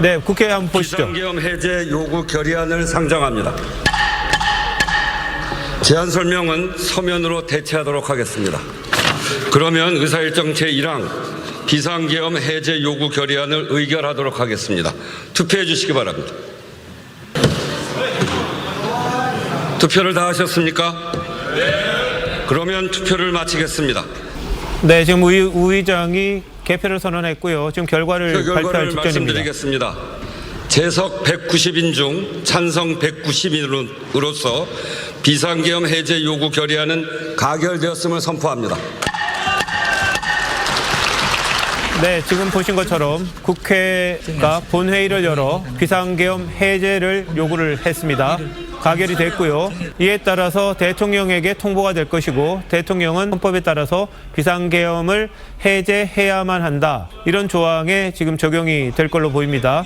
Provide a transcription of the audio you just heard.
네, 국회 한번 보시죠. 비상계엄 해제 요구 결의안을 상정합니다. 제안 설명은 서면으로 대체하도록 하겠습니다. 그러면 의사일정 제1항 비상계엄 해제 요구 결의안을 의결하도록 하겠습니다. 투표해 주시기 바랍니다. 투표를 다 하셨습니까? 그러면 투표를 마치겠습니다. 네, 지금 우, 우 의장이 개표를 선언했고요. 지금 결과를 그 발표할 결과를 직전입니다. 말씀드리겠습니다. 재석 190인 중 찬성 190인으로서 비상계엄 해제 요구 결의안은 가결되었음을 선포합니다. 네, 지금 보신 것처럼 국회가 본회의를 열어 비상계엄 해제를 요구를 했습니다. 가결이 됐고요. 이에 따라서 대통령에게 통보가 될 것이고 대통령은 헌법에 따라서 비상계엄을 해제해야만 한다. 이런 조항에 지금 적용이 될 걸로 보입니다.